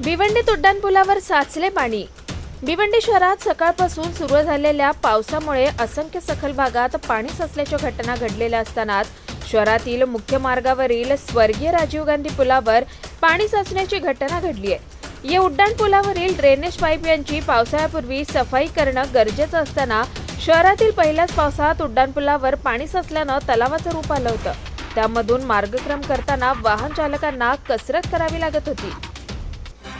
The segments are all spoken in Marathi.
भिवंडीत उड्डाणपुलावर साचले पाणी. भिवंडी शहरात सकाळपासून सुरू झालेल्या पावसामुळे असंख्य सखल भागात पाणी साचल्याच्या घटना घडलेल्या असतानाच शहरातील मुख्य मार्गावरील स्वर्गीय राजीव गांधी पुलावर पाणी साचण्याची घटना घडली आहे. या उड्डाणपुलावरील ड्रेनेज पाईप यांची पावसाळ्यापूर्वी सफाई करणं गरजेचं असताना शहरातील पहिल्याच पावसात उड्डाणपुलावर पाणी साचल्यानं तलावाचं रूप आलं होतं. त्यामधून मार्गक्रम करताना वाहन चालकांना कसरत करावी लागत होती.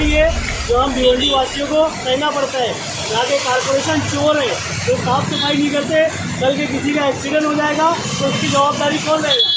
की है जो हम भिवंडी वासियों को सहना पड़ता है। यहाँ के कारपोरेशन चोर है जो साफ सफाई नहीं करते कल के किसी का एक्सीडेंट हो जाएगा तो उसकी जवाबदारी कौन रहेगा